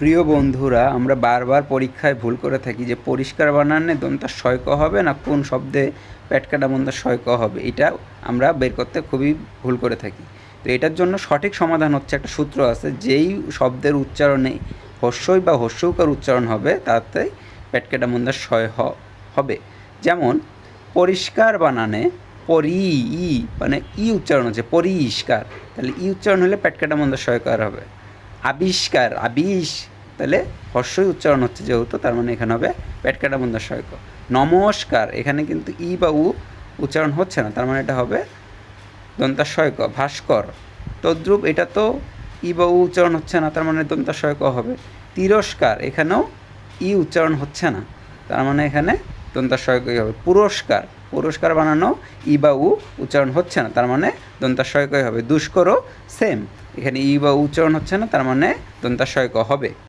প্রিয় বন্ধুরা, আমরা বারবার পরীক্ষায় ভুল করে থাকি যে পরিষ্কার বানানে দন্তা শয়ক হবে না কোন শব্দে প্যাটকাটা মন্দা শয়ক হবে, এটা আমরা বের করতে খুবই ভুল করে থাকি। তো এটার জন্য সঠিক সমাধান হচ্ছে একটা সূত্র আছে, যেই শব্দের উচ্চারণে হস্যই বা হস্যৌকার উচ্চারণ হবে, তাতে প্যাটকাটা মন্দা শয় হ- হবে। যেমন, পরিষ্কার বানানে পরি ই মানে ই উচ্চারণ হচ্ছে, পরিষ্কার। তাহলে ই উচ্চারণ হলে প্যাটকাটা মন্দা শয়কার হবে। আবিষ্কার, আবিষ। তাহলে হর্ষই উচ্চারণ হচ্ছে যেহেতু, তার মানে এখানে হবে পেটকাটা শয়ক নমস্কার, এখানে কিন্তু ই বা উ উচ্চারণ হচ্ছে না, তার মানে এটা হবে দন্তাশয়ক ভাস্কর। তদ্রূপ এটা তো ই বা উ উচ্চারণ হচ্ছে না, তার মানে দন্তাশয়ক হবে। তিরস্কার, এখানেও ই উচ্চারণ হচ্ছে না, তার মানে এখানে দন্তাশয়কই হবে। পুরস্কার পুরস্কার বানানো ই বা উ উচ্চারণ হচ্ছে না, তার মানে দন্তাশয়কয় হবে। দুষ্করও সেম। এখানে ই বা উচ্চারণ হচ্ছে না, তার মানে দন্তাশয়ক হবে।